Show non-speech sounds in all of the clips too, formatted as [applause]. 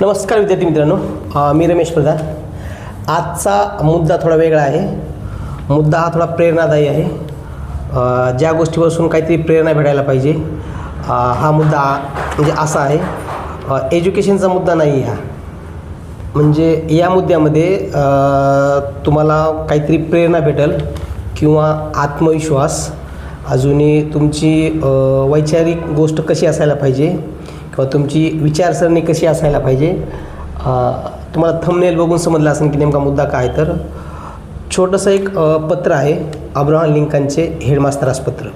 नमस्कार विद्यार्थी मित्रांनो. मी रमेश प्रधान. आजचा मुद्दा थोडा वेगळा आहे. मुद्दा हा थोडा प्रेरणादायी आहे. ज्या गोष्टीपासून काहीतरी प्रेरणा भेटायला पाहिजे हा मुद्दा म्हणजे असा आहे. एज्युकेशनचा मुद्दा नाही हा. म्हणजे या मुद्द्यामध्ये तुम्हाला काहीतरी प्रेरणा भेटेल किंवा आत्मविश्वास अजूनही तुमची वैचारिक गोष्ट कशी असायला पाहिजे किंवा तुमची विचारसरणी कशी असायला पाहिजे? तुम्हाला थंबनेल बघून समजलं असेल की नेमका मुद्दा काय तर. छोटंसं एक पत्र आहे अब्राहम लिंकनचे हेडमास्तरास पत्र.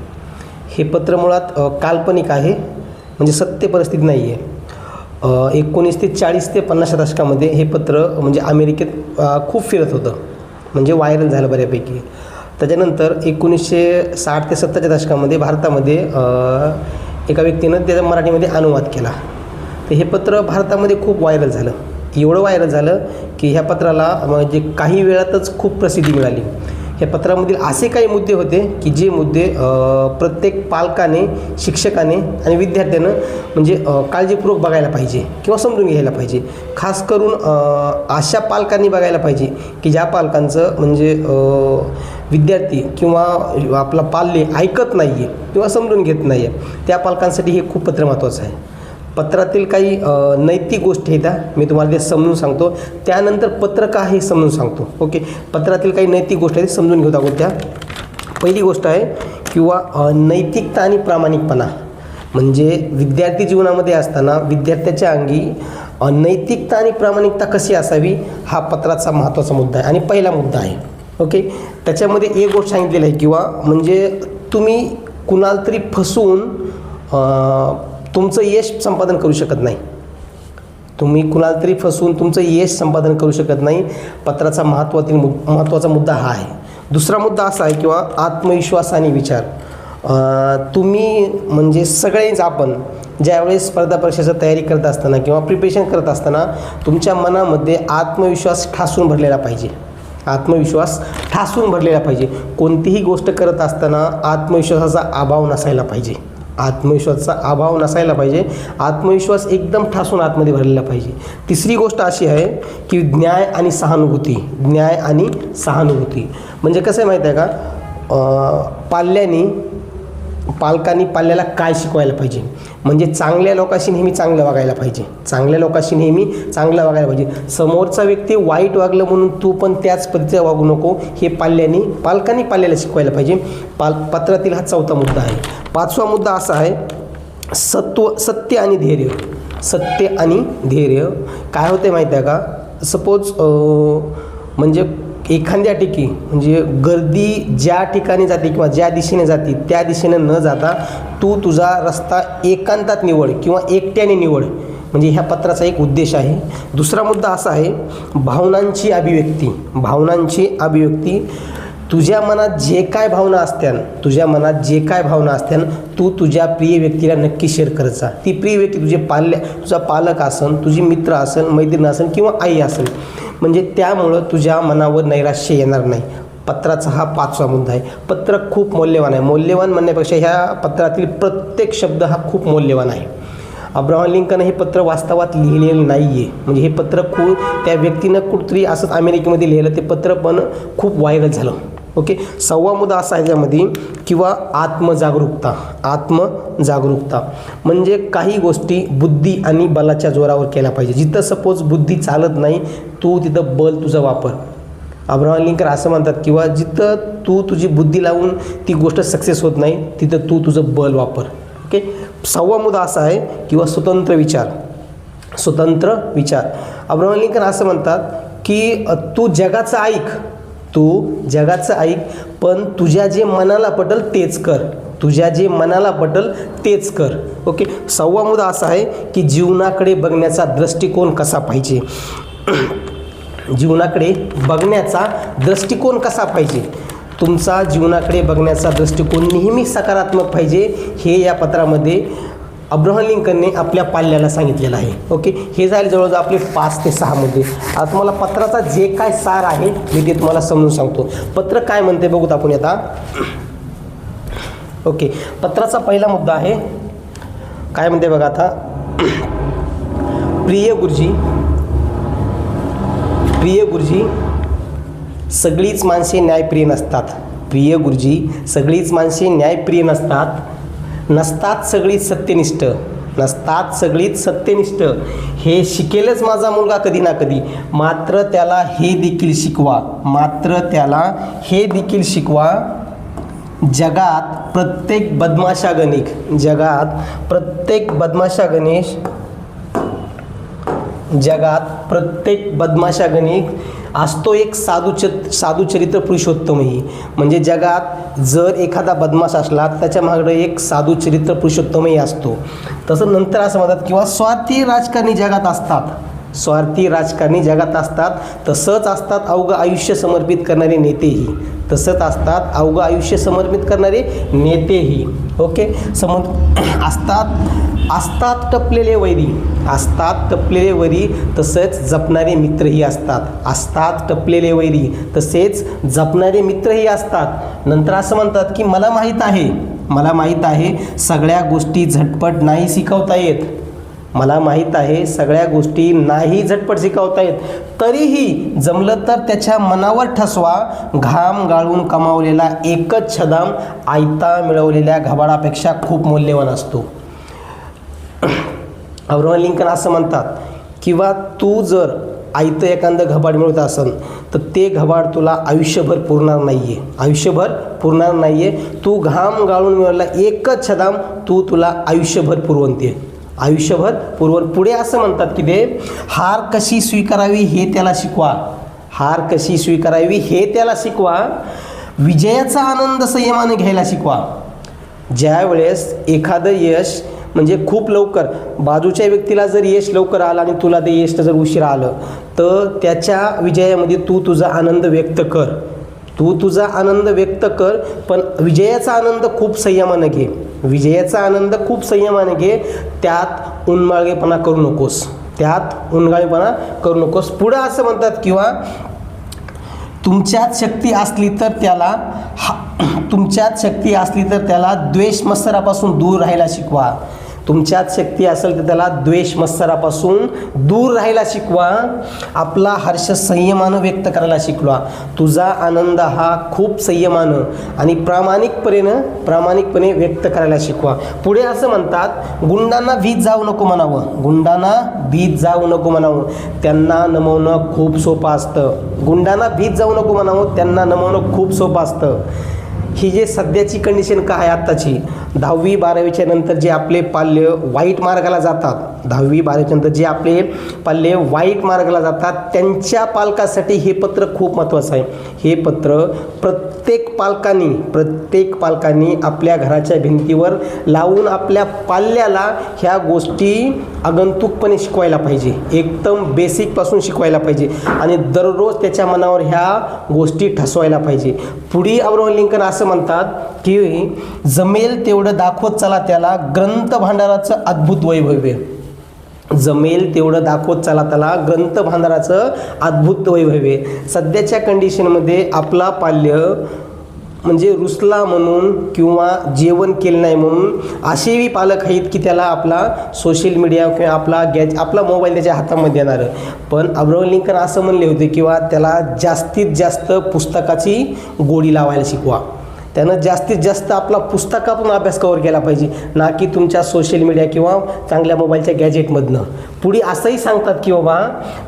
हे पत्र मुळात काल्पनिक आहे म्हणजे सत्य परिस्थिती नाही आहे. एकोणीस ते चाळीस ते पन्नासच्या दशकामध्ये हे पत्र म्हणजे अमेरिकेत खूप फिरत होतं. म्हणजे व्हायरल झालं बऱ्यापैकी. त्याच्यानंतर एकोणीसशे साठ ते सत्तरच्या दशकामध्ये भारतामध्ये एका व्यक्तीनं त्याचा मराठीमध्ये अनुवाद केला. तर हे पत्र भारतामध्ये खूप व्हायरल झालं. एवढं व्हायरल झालं की ह्या पत्राला म्हणजे काही वेळातच खूप प्रसिद्धी मिळाली. ह्या पत्रामधील असे काही मुद्दे होते की जे मुद्दे प्रत्येक पालकाने शिक्षकाने आणि विद्यार्थ्यानं म्हणजे काळजीपूर्वक बघायला पाहिजे किंवा समजून घ्यायला पाहिजे. खास करून अशा पालकांनी बघायला पाहिजे की ज्या पालकांचं म्हणजे विद्यार्थी किंवा आपला पाल्य ऐकत नाही आहे किंवा समजून घेत नाही आहे त्या पालकांसाठी हे खूप पत्र महत्त्वाचं आहे. पत्रातील काही नैतिक गोष्टी आहेत मी तुम्हाला ते समजून सांगतो त्यानंतर पत्र का हे समजून सांगतो. ओके? पत्रातील काही नैतिक गोष्टी आहेत समजून घेऊ अगोदर त्या. पहिली गोष्ट आहे किंवा नैतिकता आणि प्रामाणिकपणा. म्हणजे विद्यार्थी जीवनामध्ये असताना विद्यार्थ्याच्या अंगी नैतिकता आणि प्रामाणिकता कशी असावी हा पत्राचा महत्त्वाचा मुद्दा आहे. आणि पहिला मुद्दा आहे ओके त्याच्यामध्ये एक गोष्ट सांगितलेली आहे किंवा म्हणजे तुम्ही कुणाला तरी फसवून तुमचं यश संपादन करू शकत नाही. तुम्ही कुणाला तरी फसवून तुमचं यश संपादन करू शकत नाही. पत्राचा महत्त्वातील मुद महत्त्वाचा मुद्दा हा आहे. दुसरा मुद्दा असा आहे किंवा आत्मविश्वास आणि विचार तुम्ही म्हणजे सगळेच आपण ज्यावेळेस स्पर्धा परीक्षेची तयारी करत असताना किंवा प्रिपरेशन करत असताना तुमच्या मनामध्ये आत्मविश्वास ठासून भरलेला पाहिजे. आत्मविश्वास ठासून भरलेला पाहिजे. कोणतीही गोष्ट करत असताना आत्मविश्वासाचा अभाव नसायला पाहिजे. आत्मविश्वासाचा अभाव नसायला पाहिजे. आत्मविश्वास एकदम ठासून आतमध्ये भरलेला पाहिजे. तिसरी गोष्ट अशी आहे की न्याय आणि सहानुभूती. न्याय आणि सहानुभूती. म्हणजे कसं आहे माहीत आहे का? पाल्याने पालकांनी पाल्याला काय शिकवायला पाहिजे? म्हणजे चांगल्या लोकांशी नेहमी चांगलं वागायला पाहिजे. चांगल्या लोकांशी नेहमी चांगलं वागायला पाहिजे. समोरचा व्यक्ती वाईट वागलं म्हणून तू पण त्याच पद्धतीने वागू नको. हे पाल्याने पालकांनी पाल्याला शिकवायला पाहिजे. पाल पत्रातील हा चौथा मुद्दा आहे. पाचवा मुद्दा असा आहे सत्व सत्य आणि धैर्य. सत्य आणि धैर्य. काय होते माहीत आहे का सपोज म्हणजे एखाद्या ठिकी म्हणजे गर्दी ज्या ठिकाणी जाते किंवा ज्या दिशेने जाते त्या दिशेने न जाता तू तुझा रस्ता एकांतात निवड किंवा एकट्याने निवड. म्हणजे ह्या पत्राचा एक उद्देश आहे. दुसरा मुद्दा असा आहे भावनांची अभिव्यक्ती. भावनांची अभिव्यक्ती तुझ्या मनात जे काय भावना असत्यान तुझ्या मनात जे काय भावना असत्यान तू तुझ्या प्रिय व्यक्तीला नक्की शेअर करायचा ती प्रिय व्यक्ती तुझे पाल्य तुझा पालक असन तुझी मित्र असन मैत्रीण असन किंवा आई असेल म्हणजे त्यामुळं तुझ्या मनावर नैराश्य येणार नाही. पत्राचा हा पाचवा मुद्दा आहे. पत्र खूप मौल्यवान आहे. मौल्यवान म्हणण्यापेक्षा ह्या पत्रातील प्रत्येक शब्द हा खूप मौल्यवान आहे. अब्राहम लिंकन हे पत्र वास्तवात लिहिलेलं नाही आहे म्हणजे हे पत्र खूप त्या व्यक्तीनं कुठतरी असंच अमेरिकेमध्ये लिहिलं ते पत्र पण खूप व्हायरल झालं. ओके सव्वा मुद्दा असा आहे त्यामध्ये किंवा आत्मजागरूकता. आत्मजागरूकता. म्हणजे काही गोष्टी बुद्धी आणि बलाच्या जोरावर केल्या पाहिजे. जिथं सपोज बुद्धी चालत नाही तू तिथं बल तुझा वापर. अब्राहम लिंकर असं म्हणतात किंवा जिथं तू तुझी बुद्धी लावून ती गोष्ट सक्सेस होत नाही तिथं तू तुझं बल वापर. ओके सहावा मुद्दा असा आहे किंवा स्वतंत्र विचार. स्वतंत्र विचार. अब्राहम लिंकन असं म्हणतात की तू जगाचं ऐक. तू जगाचं ऐक पण तुझ्या जे मनाला पटल तेच कर. तुझ्या जे मनाला पटल तेच कर. ओके? सहावा मुद्दा असा आहे की जीवनाकडे बघण्याचा दृष्टिकोन कसा पाहिजे? [clears throat] जीवनाकडे बघण्याचा दृष्टिकोन कसा पाहिजे? तुमचा जीवनाकडे बघण्याचा दृष्टिकोन नेहमी सकारात्मक पाहिजे हे या पत्रामध्ये अब्राहम लिंकनने आपल्या पाल्याला सांगितलेलं आहे. ओके? हे झाले जवळजवळ आपले पाच ते सहा मुद्दे. आता तुम्हाला पत्राचा जे काय सार आहे मी ते तुम्हाला समजून सांगतो. पत्र काय म्हणते बघूत आपण आता. ओके? पत्राचा पहिला मुद्दा आहे काय म्हणते बघा आता. प्रिय गुरुजी प्रिय गुरुजी सगळीच माणसे न्यायप्रिय नसतात. प्रिय गुरुजी सगळीच माणसे न्यायप्रिय नसतात. नसतात सगळीच सत्यनिष्ठ. नसतात सगळीच सत्यनिष्ठ. हे शिकेलच माझा मुलगा कधी ना कधी. मात्र त्याला हे देखील शिकवा. मात्र त्याला हे देखील शिकवा. जगात प्रत्येक बदमाशा गणिक. जगात प्रत्येक बदमाशा गणेश जगात प्रत्येक बदमाशागणिक असतो एक साधुच साधुचरित्र पुरुषोत्तमही. म्हणजे जगात जर एखादा बदमाश असला त्याच्या मागडं एक साधुचरित्र पुरुषोत्तमही असतो. तसं नंतर असं म्हणतात किंवा स्वार्थी राजकारणी जगात असतात. स्वार्थी राजकारणी जगात असतात तसंच असतात अवघं आयुष्य समर्पित करणारे नेतेही. तसंच असतात अवघं आयुष्य समर्पित करणारे नेतेही. ओके? समज [clears throat] असतात असतात टपलेले वैरी. असतात टपलेले वैरी तसेच जपणारे मित्रही असतात. असतात टपलेले वैरी तसेच जपणारे मित्रही असतात. नंतर असं म्हणतात की मला माहीत आहे मला माहीत आहे सगळ्या गोष्टी झटपट नाही शिकवता येत. मला माहीत आहे सगळ्या गोष्टी नाही झटपट शिकवता येत. तरीही जमलं तर त्याच्या मनावर ठसवा. घाम गाळून कमावलेला एकच छदाम आयता मिळवलेल्या घबाडापेक्षा खूप मौल्यवान असतो. [clears throat] अब्राहम लिंकन असं म्हणतात किंवा तू जर आयतं एखादं घबाड मिळवत असेल तर ते घबाड तुला आयुष्यभर पुरणार नाही आहे आयुष्यभर पुरणार नाही आहे तू घाम गाळून मिळवला एकच छदाम तू तुला आयुष्यभर पुरवंते आयुष्यभर पूर्वर पुढे असं म्हणतात की ते हार कशी स्वीकारावी हे त्याला शिकवा. हार कशी स्वीकारावी हे त्याला शिकवा. विजयाचा आनंद संयमाने घ्यायला शिकवा. ज्यावेळेस एखादं यश म्हणजे खूप लवकर बाजूच्या व्यक्तीला जर यश लवकर आलं आणि तुला ते यश जर उशीर आलं तर त्याच्या विजयामध्ये तू तुझा आनंद व्यक्त कर. तू तुझा आनंद व्यक्त कर पण विजयाचा आनंद खूप संयमानं घे. विजयाचा आनंद खूप संयमाने घे. त्यात उन्माळगेपणा करू नकोस. त्यात उन्माळेपणा करू नकोस. पुढं असं म्हणतात किंवा तुमच्यात शक्ती असली तर त्याला हा तुमच्यात शक्ती असली तर त्याला द्वेष मत्सरापासून दूर राहायला शिकवा. तुमच्यात शक्ती असेल तर त्याला द्वेष मत्सरापासून दूर राहायला शिकवा. आपला हर्ष संयमानं व्यक्त करायला शिकवा. तुझा आनंद हा खूप संयमानं आणि प्रामाणिकपणेनं प्रामाणिकपणे व्यक्त करायला शिकवा. पुढे असं म्हणतात गुंडांना भीत जाऊ नको म्हणावं. गुंडांना भीत जाऊ नको म्हणावं. त्यांना नमवणं खूप सोपं असतं. गुंडांना भीत जाऊ नको म्हणावं. त्यांना नमवणं खूप सोपं असतं. ही जे सध्याची कंडिशन काय आहे आत्ताची? दहावी बारावीच्या नंतर जे आपले पाल्य वाईट मार्गाला जातात दहावी बारावीच्या जे आपले पाल्ले वाईट मार्गाला जातात त्यांच्या पालकासाठी हे पत्र खूप महत्त्वाचं आहे. हे पत्र प्रत्येक पालकांनी प्रत्येक पालकांनी आपल्या घराच्या भिंतीवर लावून आपल्या पाल्याला ह्या गोष्टी आगंतुकपणे शिकवायला पाहिजे. एकदम बेसिकपासून शिकवायला पाहिजे. आणि दररोज त्याच्या मनावर ह्या गोष्टी ठसवायला पाहिजे. पुढे अब्राहम लिंकन असं म्हणतात की जमेल तेवढं दाखवत चला त्याला ग्रंथ भांडाराचं अद्भुत वैभव जमेल तेवढं दाखवत चला त्याला. ग्रंथ भांडाराचं अद्भुत वैभव. आहे सध्याच्या कंडिशनमध्ये आपला पाल्य म्हणजे रुसला म्हणून किंवा जेवण केलं नाही म्हणून असेही पालक आहेत की त्याला आपला सोशल मीडिया किंवा आपला गॅज आपला मोबाईल त्याच्या हातामध्ये येणार पण अब्राहम लिंकन असं म्हणले होते किंवा त्याला जास्तीत जास्त पुस्तकाची गोडी लावायला शिकवा. त्यानं जास्तीत जास्त आपला पुस्तकातून अभ्यास कवर केला पाहिजे. ना की तुमच्या सोशल मीडिया किंवा चांगल्या मोबाईलच्या गॅजेटमधनं पुढे असंही सांगतात की बाबा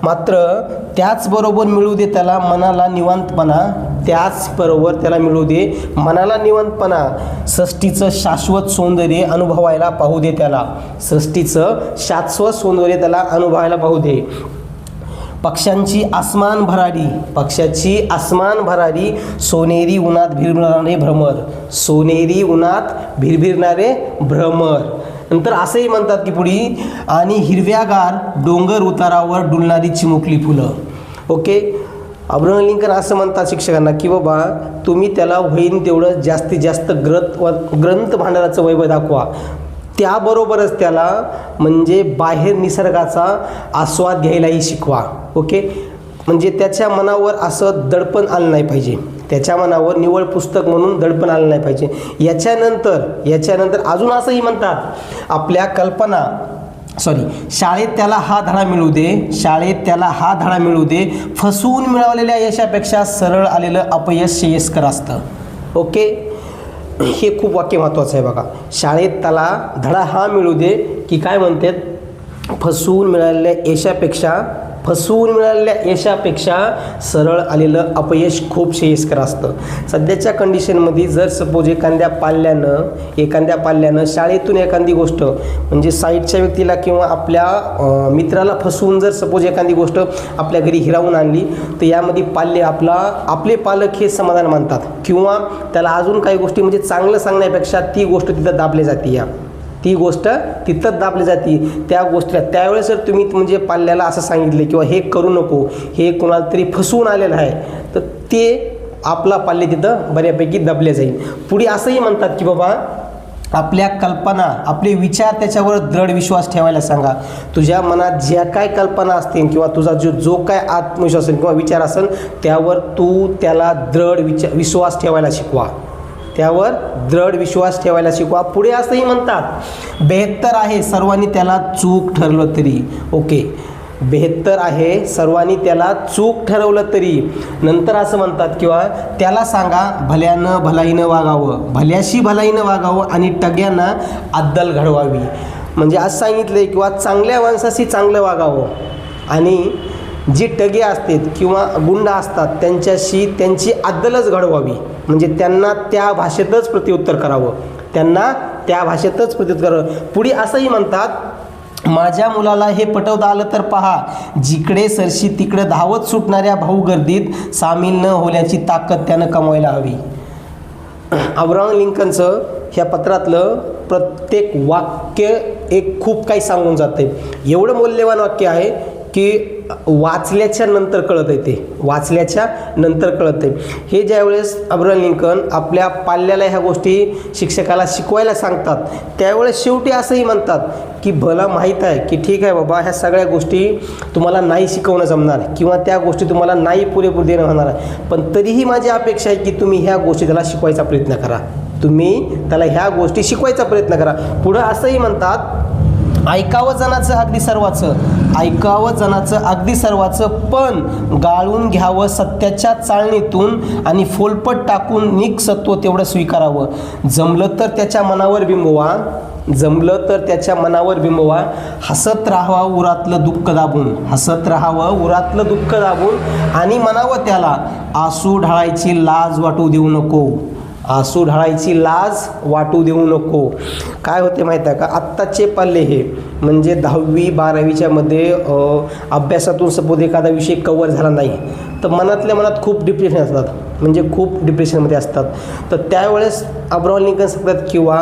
मात्र त्याचबरोबर मिळू दे त्याला मनाला निवांतपणा. त्याचबरोबर त्याला मिळू दे मनाला निवांतपणा. सृष्टीचं शाश्वत सौंदर्य अनुभवायला पाहू दे त्याला. सृष्टीचं शाश्वत सौंदर्य त्याला अनुभवायला पाहू दे. पक्ष्यांची आसमान भरारी पक्षाची आसमान भरारी सोनेरी उन्हात भिरभिरणारे भ्रमर सोनेरी उन्हात भिरभिरणारे भ्रमर. नंतर असंही म्हणतात की पुढे आणि हिरव्यागार डोंगर उतारावर डुलणारी चिमुकली फुलं. ओके? अब्राहम लिंकन असं म्हणतात शिक्षकांना की बाबा तुम्ही त्याला होईन तेवढं जास्तीत जास्त ग्रंथ व ग्रंथ भांडाराचं वैभव दाखवा. त्याबरोबरच त्याला म्हणजे बाहेर निसर्गाचा आस्वाद घ्यायलाही शिकवा ओके म्हणजे त्याच्या मनावर असं दडपण आलं नाही पाहिजे. त्याच्या मनावर निवळ पुस्तक म्हणून दडपण आलं नाही पाहिजे. याच्यानंतर याच्यानंतर अजून असंही म्हणतात आपल्या कल्पना सॉरी शाळेत त्याला हा धडा मिळू दे शाळेत त्याला हा धडा मिळू दे फसवून मिळवलेल्या यशापेक्षा सरळ आलेलं अपयश श्रेयस्कर असतं ओके हे खूप वाक्य महत्त्वाचं आहे बघा. शाळेत त्याला धडा हा मिळू दे की काय म्हणतात? फसवून मिळालेल्या यशापेक्षा फसवून मिळालेल्या यशापेक्षा सरळ आलेलं अपयश खूप श्रेयस्कर असतं. सध्याच्या कंडिशनमध्ये जर सपोज एखाद्या पाल्यानं एखाद्या पाल्यानं शाळेतून एखादी गोष्ट म्हणजे साईडच्या व्यक्तीला किंवा आपल्या मित्राला फसवून जर सपोज एखादी गोष्ट आपल्या घरी हिरावून आणली तर यामध्ये पाल्य आपला आपले पालक हे समाधान मानतात. किंवा त्याला अजून काही गोष्टी म्हणजे चांगलं सांगण्यापेक्षा ती गोष्ट तिथं दाबली जाते या. ती गोष्ट तिथंच दाबली जाते. त्या गोष्टीला त्यावेळेस जर तुम्ही म्हणजे पाल्याला असं सांगितले किंवा हे करू नको हे कोणाला तरी फसवून आलेलं आहे तर ते आपला पाल्य तिथं बऱ्यापैकी दबले जाईल. पुढे असंही म्हणतात की बाबा आपल्या कल्पना आपले विचार त्याच्यावर दृढ विश्वास ठेवायला सांगा. तुझ्या मनात ज्या काय कल्पना असतील किंवा तुझा जो जो काय आत्मविश्वास असेल किंवा विचार असेल त्यावर तू त्याला दृढ विचार विश्वास ठेवायला शिकवा. त्यावर दृढ विश्वास ठेवायला शिकवा. पुढे असंही म्हणतात बेहत्तर आहे सर्वांनी त्याला चूक ठरलं तरी. ओके. बेहत्तर आहे सर्वांनी त्याला चूक ठरवलं तरी. नंतर असं म्हणतात किंवा त्याला सांगा भल्यानं भलाईनं वागावं. भल्याशी भलाईनं वागावं आणि टग्यांना अद्दल घडवावी. म्हणजे असं सांगितलं आहे किंवा चांगल्या माणसाशी चांगलं वागावं आणि जी टगे असतात किंवा गुंड असतात त्यांच्याशी त्यांची अद्दलच घडवावी. म्हणजे त्यांना त्या भाषेतच प्रत्युत्तर करावं. त्यांना त्या भाषेतच प्रत्युत्तर करावं. पुढे असंही म्हणतात माझ्या मुलाला हे पटवता आलं तर पहा जिकडे सरशी तिकडे धावत सुटणाऱ्या भाऊ गर्दीत सामील न होण्याची ताकद त्यानं कमवायला हवी. अब्राहम लिंकनचं ह्या पत्रातलं प्रत्येक वाक्य एक खूप काही सांगून जाते एवढं मौल्यवान वाक्य आहे की वाचल्याच्या नंतर कळत आहे ते. वाचल्याच्या नंतर कळत आहे. हे ज्यावेळेस अब्राहम लिंकन आपल्या पाल्याला ह्या गोष्टी शिक्षकाला शिकवायला सांगतात त्यावेळेस शेवटी असंही म्हणतात की भला माहीत आहे की ठीक आहे बाबा ह्या सगळ्या गोष्टी तुम्हाला नाही शिकवणं जमणार किंवा त्या गोष्टी तुम्हाला नाही पुरेपूर देणं होणार आहे. पण तरीही माझी अपेक्षा आहे की तुम्ही ह्या गोष्टी त्याला शिकवायचा प्रयत्न करा. तुम्ही त्याला ह्या गोष्टी शिकवायचा प्रयत्न करा. पुढं असंही म्हणतात ऐकावं जनाचं अगदी सर्वाचं ऐकावं जनाचं अगदी सर्वाचं पण गाळून घ्यावं सत्याच्या चाळणीतून आणि फोलपट टाकून निक सत्व तेवढं स्वीकारावं. जमलं तर त्याच्या मनावर बिंबवा जमलं तर त्याच्या मनावर बिंबवा. हसत राहावं उरातलं दुःख दाबून हसत राहावं उरातलं दुःख दाबून आणि म्हणावं त्याला आसू ढाळायची लाज वाटू देऊ नको. आसू ढाळायची लाज वाटू देऊ नको. काय होते माहीत आहे का? आत्ताचे पाल्ले हे म्हणजे दहावी बारावीच्या मध्ये अभ्यासातून सपोज एखादा विषय कवर झाला नाही तर मनातल्या मनात खूप डिप्रेशन असतात. म्हणजे खूप डिप्रेशनमध्ये असतात. तर त्यावेळेस अब्राहम लिंकन सांगतात किंवा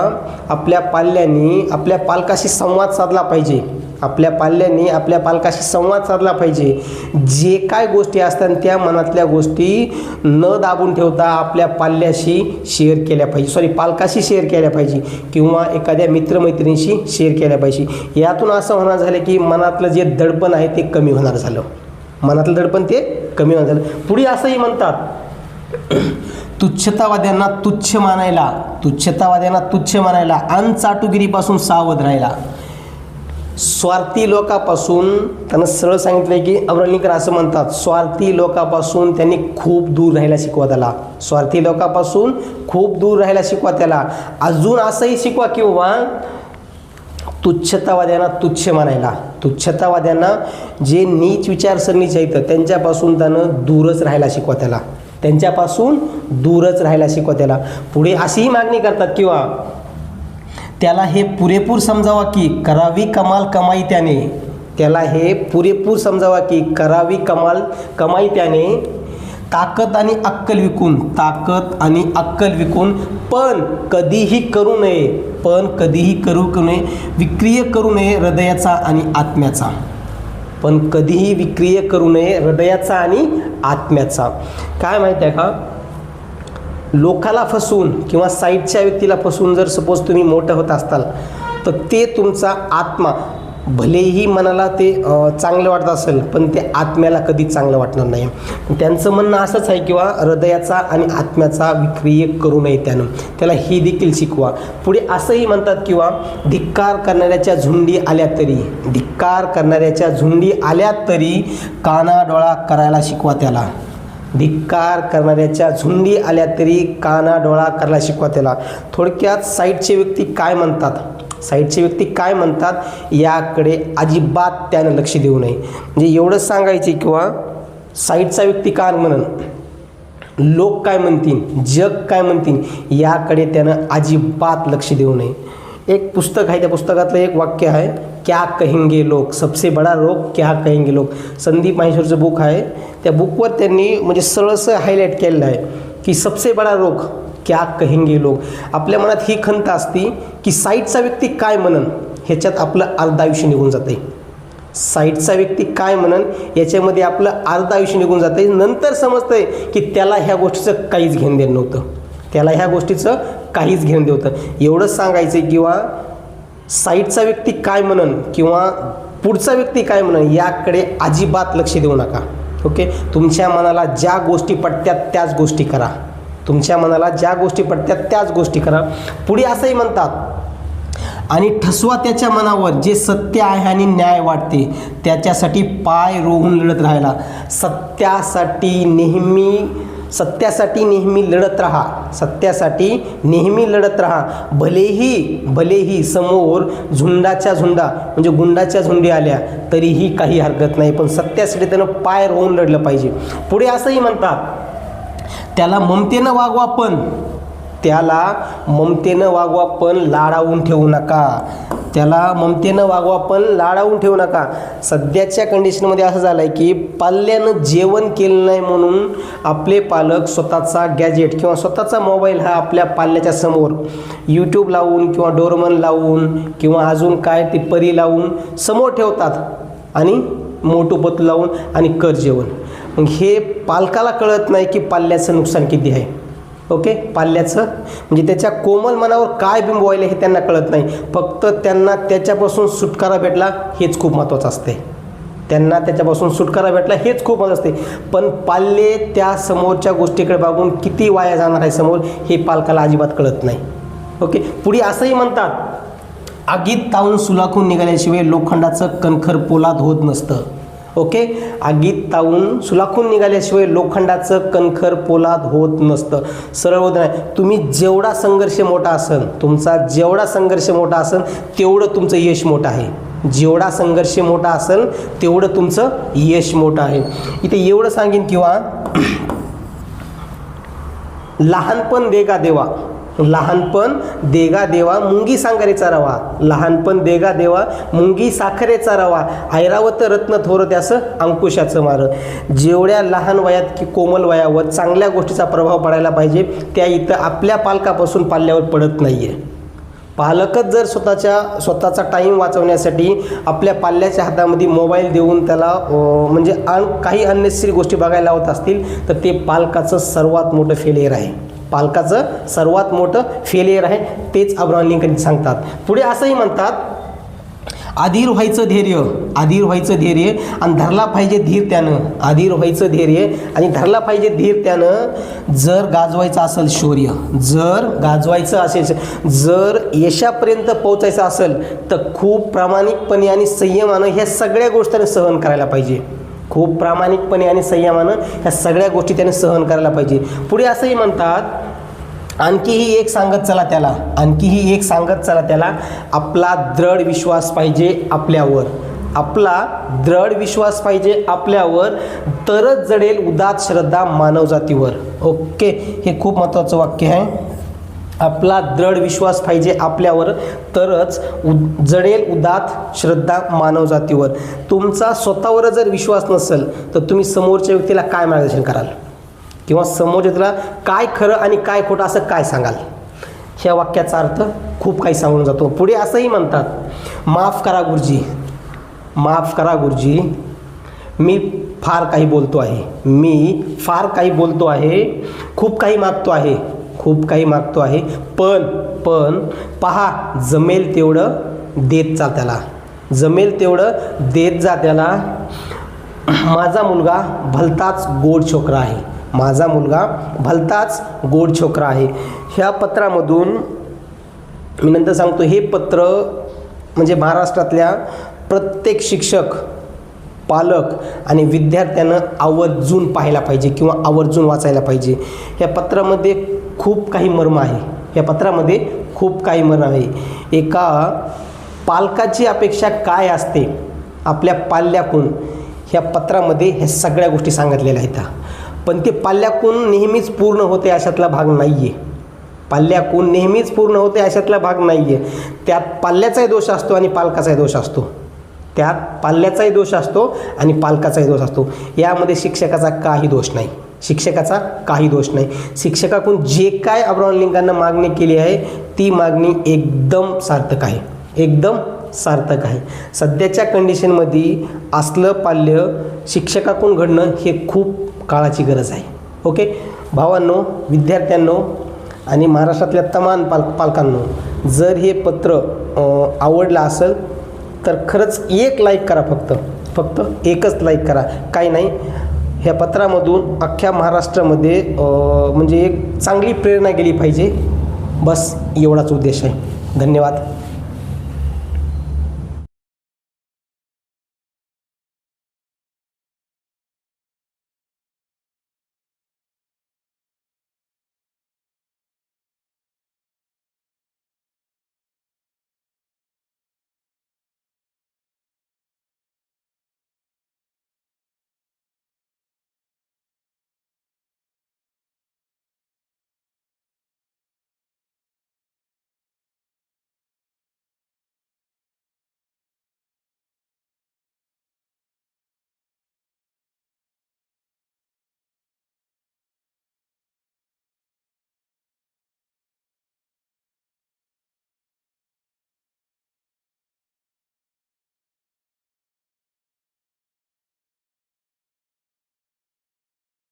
आपल्या पाल्यांनी आपल्या पालकाशी संवाद साधला पाहिजे. आपल्या पाल्यांनी आपल्या पालकाशी संवाद साधला पाहिजे. जे काय गोष्टी असतात त्या मनातल्या गोष्टी न दाबून ठेवता आपल्या पाल्याशी शेअर केल्या पाहिजे. सॉरी पालकाशी शेअर केल्या पाहिजे किंवा एखाद्या मित्रमैत्रिणीशी शेअर केल्या पाहिजे. यातून असं होणार झालं की मनातलं जे दडपण आहे ते कमी होणार झालं. मनातलं दडपण ते कमी होणार झालं. पुढे असंही म्हणतात तुच्छतावाद्यांना तुच्छ मानायला तुच्छतावाद्यांना तुच्छ मानायला अनचाटुगिरीपासून सावध राहायला. स्वार्थी लोकापासून त्यांना सरळ सांगितलं की अमरलिकर असं म्हणतात स्वार्थी लोकापासून त्यांनी खूप दूर राहायला शिकवा त्याला. स्वार्थी लोकापासून खूप दूर राहायला शिकवा त्याला. अजून असंही शिकवा किंवा तुच्छतावाद्यांना तुच्छ मानायला तुच्छतावाद्यांना जे नीच विचारसरणीचे आहेत त्यांच्यापासून त्यानं दूरच राहायला शिकवा त्याला. त्यांच्यापासून दूरच राहायला शिकवा त्याला. पुढे अशीही मागणी करतात किंवा त्याला हे पुरेपूर समजावा की करावी कमाल कमाई त्याने. त्याला हे पुरेपूर समजावा की करावी कमाल कमाई त्याने. ताकद आणि अक्कल विकून ताकद आणि अक्कल विकून पण कधीही करू नये पण कधीही करू नये विक्रिय करू नये हृदयाचा आणि आत्म्याचा. पण कधीही विक्रिय करू नये हृदयाचा आणि आत्म्याचा. काय माहिती आहे का? लोकाला फसवून किंवा साईडच्या व्यक्तीला फसवून जर सपोज तुम्ही मोठं होत असताल तर ते तुमचा आत्मा भलेही मनाला ते चांगलं वाटत असेल पण ते आत्म्याला कधीच चांगलं वाटणार नाही. त्यांचं म्हणणं असंच आहे किंवा हृदयाचा आणि आत्म्याचा विक्रिय करू नये त्यानं. त्याला ही देखील शिकवा. पुढे असंही म्हणतात किंवा धिक्कार करणाऱ्याच्या झुंडी आल्या तरी धिक्कार करणाऱ्याच्या झुंडी आल्या तरी कानाडोळा करायला शिकवा त्याला. धिक्कार करणाऱ्याच्या झुंडी आल्या तरी काना डोळा करायला शिकवा त्याला. थोडक्यात साईडचे व्यक्ती काय म्हणतात? साईडचे व्यक्ती काय म्हणतात? याकडे अजिबात त्यानं लक्ष देऊ नये. म्हणजे एवढंच सांगायचे किंवा साईडचा व्यक्ती काय म्हणन? लोक काय म्हणतील? जग काय म्हणतील? याकडे त्यानं अजिबात लक्ष देऊ नये. एक पुस्तक आहे त्या पुस्तकातलं एक वाक्य आहे. क्या कहेंगे लोक सबसे बडा रोग क्या कहेंगे लोक संदीप माहेश्वरचं बुक आहे त्या बुकवर त्यांनी म्हणजे सरळसं हायलाईट केलेलं आहे की सबसे बडा रोग क्या कहेंगे लोक आपल्या मनात ही खंत असती की साईडचा व्यक्ती काय म्हणन ह्याच्यात आपलं अर्ध आयुष्य निघून जाते साईडचा व्यक्ती काय म्हणन याच्यामध्ये आपलं अर्ध आयुष्य निघून जाते नंतर समजतंय की त्याला ह्या गोष्टीचं काहीच घेणं देणं नव्हतं. त्याला ह्या गोष्टीचं काहीच घेणं देणं होतं. एवढंच सांगायचं किंवा साईडचा व्यक्ती काय म्हणन किंवा पुढचा व्यक्ती काय म्हणन याकडे अजिबात लक्ष देऊ नका. ओके? तुमच्या मनाला ज्या गोष्टी पटत्यात त्याच गोष्टी करा. तुमच्या मनाला ज्या गोष्टी पटत्यात त्याच गोष्टी करा. पुढे असंही म्हणतात आणि ठसवा त्याच्या मनावर जे सत्य आहे आणि न्याय वाटते त्याच्यासाठी पाय रोवून लढत राहायला. सत्यासाठी नेहमी सत्यासाठी नेहमी लढत राहा. सत्यासाठी नेहमी लढत राहा. भलेही भलेही समोर झुंडाच्या झुंडा म्हणजे गुंडाच्या झुंडी आल्या तरीही काही हरकत नाही. पण सत्यासाठी त्यानं पाय रोवून लढलं पाहिजे. पुढे असंही म्हणतात त्याला ममतेनं वागवा पण त्याला ममतेनं वागवा पण लाडावून ठेवू नका. त्याला ममतेनं वागवा पण लाडावून ठेवू नका. सध्याच्या कंडिशनमध्ये असं झालं आहे की पाल्यानं जेवण केलं नाही म्हणून आपले पालक स्वतःचा गॅजेट किंवा स्वतःचा मोबाईल हा आपल्या पाल्याच्या समोर यूट्यूब लावून किंवा डोरमन लावून किंवा अजून काय ती परी लावून समोर ठेवतात आणि मोठू पत लावून आणि कर जेवण. मग हे पालकाला कळत नाही की पाल्याचं नुकसान किती आहे. ओके? पाल्याचं. म्हणजे त्याच्या कोमल मनावर काय बिंबवायला हे त्यांना कळत नाही. फक्त त्यांना त्याच्यापासून सुटकारा भेटला हेच खूप महत्त्वाचं असते. त्यांना त्याच्यापासून सुटकारा भेटला हेच खूप महत्त्वाचं असते. पण पाल्ये त्या समोरच्या गोष्टीकडे बघून किती वाया जाणार आहे समोर हे पालकाला अजिबात कळत नाही. ओके? पुढे असंही म्हणतात आगीत तावून सुलाखून निघाल्याशिवाय लोखंडाचं कणखर पोलाद होत नसतं. ओके? आगीत तावून सुलाखून निघाल्याशिवाय लोखंडाचं कणखर पोलाद होत नसतं. सरळ होत नाही. तुम्ही जेवढा संघर्ष मोठा असन तुमचा जेवढा संघर्ष मोठा असन तेवढं तुमचं यश मोठं आहे. जेवढा संघर्ष मोठा असेल तेवढं तुमचं यश मोठं आहे. इथे एवढं सांगेन किंवा [clears throat] लहानपण देगा देवा? लहानपण देगा देवा मुंगी सांगारीचा रवा. लहानपण देगा देवा मुंगी साखरेचा रवा. ऐरावत रत्न थोरत असं अंकुशाचं मार. जेवढ्या लहान वयात की कोमल वयावर चांगल्या गोष्टीचा प्रभाव पडायला पाहिजे त्या इथं आपल्या पालकापासून पाल्यावर पडत नाही आहे पालकच जर स्वतःच्या स्वतःचा टाईम वाचवण्यासाठी आपल्या पाल्याच्या हातामध्ये मोबाईल देऊन त्याला म्हणजे अन काही अननेसेसरी गोष्टी बघायला लावत असतील तर ते पालकाचं सर्वात मोठं फेलियर आहे. पालकाचं सर्वात मोठं फेलियर आहे तेच अब्राहम लिंकन सांगतात. पुढे असंही म्हणतात अधीर व्हायचं धैर्य अधीर व्हायचं धैर्य आणि धरला पाहिजे धीर त्यानं अधीर व्हायचं धैर्य आणि धरला पाहिजे धीर त्यानं जर गाजवायचं असेल शौर्य जर गाजवायचं असेल जर यशापर्यंत पोहोचायचं असेल तर खूप प्रामाणिकपणे आणि संयमानं ह्या सगळ्या गोष्टीने सहन करायला पाहिजे. खूप प्रामाणिकपणे आणि संयमानं ह्या सगळ्या गोष्टी त्याने सहन करायला पाहिजे. पुढे असंही म्हणतात आणखीही एक सांगत चला त्याला आणखीही एक सांगत चला त्याला आपला दृढ विश्वास पाहिजे आपल्यावर. आपला दृढ विश्वास पाहिजे आपल्यावर तरच जडेल उदात श्रद्धा मानवजातीवर. ओके हे खूप महत्त्वाचं वाक्य आहे. आपला दृढ विश्वास पाहिजे आपल्यावर तरच उ जडेल उदात श्रद्धा मानवजातीवर तुमचा स्वतःवर जर विश्वास नसेल तर तुम्ही समोरच्या व्यक्तीला काय मार्गदर्शन कराल? किंवा समोरच्या व्यक्तीला काय खरं आणि काय खोटं असं काय सांगाल? ह्या वाक्याचा अर्थ खूप काही सांगून जातो. पुढे असंही म्हणतात माफ करा गुरुजी माफ करा गुरुजी. मी फार काही बोलतो आहे. मी फार काही बोलतो आहे. खूप काही मागतो आहे. खूप काही मागतो आहे. पण पण पहा जमेल तेवढं देत जा त्याला. जमेल तेवढं देत जा त्याला. माझा मुलगा भलताच गोड छोकरा आहे. माझा मुलगा भलताच गोड छोकरा आहे. ह्या पत्रामधून मी नंतर सांगतो हे पत्र म्हणजे महाराष्ट्रातल्या प्रत्येक शिक्षक पालक आणि विद्यार्थ्यानं आवर्जून पाहायला पाहिजे किंवा आवर्जून वाचायला पाहिजे. ह्या पत्रामध्ये खूप काही मर्म आहे. या पत्रामध्ये खूप काही मर्म आहे. एका पालकाची अपेक्षा काय असते? आपल्या पाल्याकून. ह्या पत्रामध्ये ह्या सगळ्या गोष्टी सांगितलेल्या आहेत पण ते पाल्याकून नेहमीच पूर्ण होते अशातला भाग नाही आहे पाल्याकून नेहमीच पूर्ण होते अशातला भाग नाही आहे त्यात पाल्याचाही दोष असतो आणि पालकाचाही दोष असतो. त्यात पाल्याचाही दोष असतो आणि पालकाचाही दोष असतो. यामध्ये शिक्षकाचा काही दोष नाही. शिक्षकाचा काही दोष नाही. शिक्षकाकडून जे काय अब्राहम लिंकांना मागणी केली आहे ती मागणी एकदम सार्थक आहे. एकदम सार्थक आहे. सध्याच्या कंडिशनमध्ये असलं पाल्य शिक्षकाकडून घडणं हे खूप काळाची गरज आहे. ओके? भावांनो विद्यार्थ्यांनो आणि महाराष्ट्रातल्या तमाम पाल पालकांनो जर हे पत्र आवडलं असेल तर खरंच एक लाईक करा फक्त. फक्त एकच लाईक करा. काही नाही. ह्या पत्रामधून अख्ख्या महाराष्ट्रामध्ये म्हणजे एक चांगली प्रेरणा गेली पाहिजे. बस एवढाच उद्देश आहे. धन्यवाद.